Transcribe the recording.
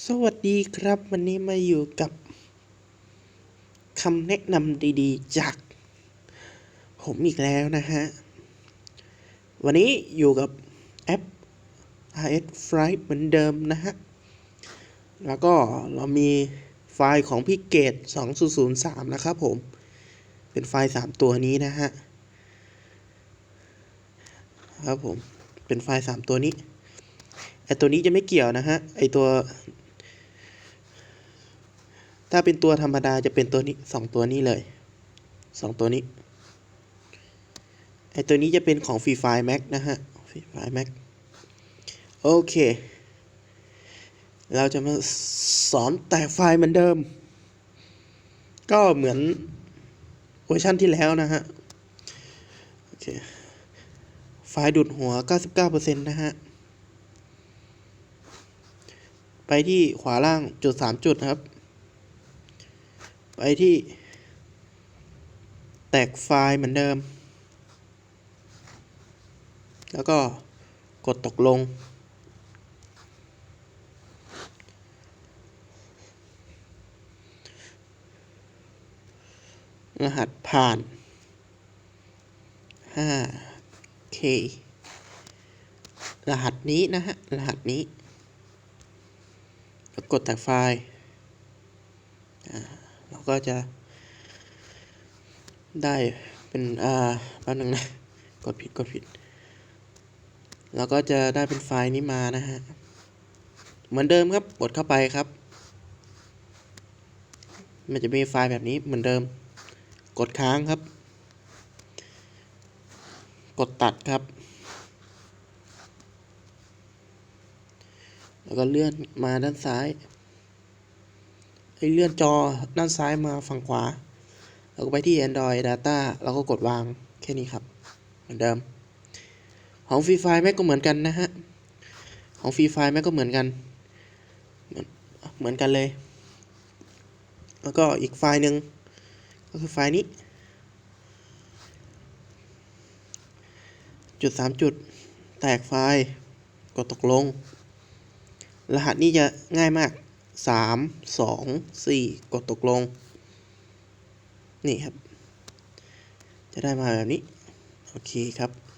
สวัสดีครับ วันนี้มาอยู่กับคำแนะนำดีๆ จาก ผมอีกแล้วนะฮะ วันนี้อยู่กับแอป RS Flight เหมือนเดิมนะฮะ แล้วก็เรามีไฟล์ของพี่เกต 2003 นะครับผม เป็นไฟล์ 3 ตัวนี้นะฮะ ครับผม เป็นไฟล์ 3 ตัวนี้ไอตัวนี้จะไม่เกี่ยวนะฮะ ไอตัว ถ้าเป็นตัวธรรมดาจะเป็นตัวนี้สองตัวนี้เลยสองตัวนี้ ไอตัวนี้จะเป็นของฟรีไฟล์แม็กนะฮะฟรีไฟล์แม็กโอเค เราจะมาสอนแตกไฟล์เหมือนเดิม ก็เหมือนเวอร์ชันที่แล้วนะฮะ โอเค ไฟล์ดูดหัว 99%นะฮะ ไปที่ขวาล่างจุดสามจุดครับ ไปที่ แตกไฟล์เหมือนเดิม แล้วก็กดตกลง รหัสผ่าน 5K รหัสนี้นะฮะ รหัสนี้ แล้วกดแตกไฟล์ เราก็จะ ได้เป็นอ่าแป๊บนึงนะ กดผิดกดผิด เราก็จะได้เป็นไฟล์นี้มานะฮะ เหมือนเดิมครับ กดเข้าไปครับ มันจะมีไฟล์แบบนี้เหมือนเดิม กดค้างครับ กดตัดครับแล้วก็เลื่อนมาด้านซ้าย ไอ้เลื่อนจอด้านซ้ายมาฝั่งขวา แล้วก็ไปที่ Android Data แล้วก็กดวางแค่นี้ครับ เหมือนเดิม ของฟรีไฟล์แม่ก็เหมือนกันนะฮะ ของฟรีไฟล์แม่ก็เหมือนกันเหมือนเหมือนกันเลย แล้วก็อีกไฟล์หนึ่งก็คือไฟล์นี้ จุดสามจุด แตกไฟล์ กดตกลง รหัสนี้จะง่ายมาก สามสองสี่กดตกลง นี่ครับ จะได้มาแบบนี้ โอเคครับ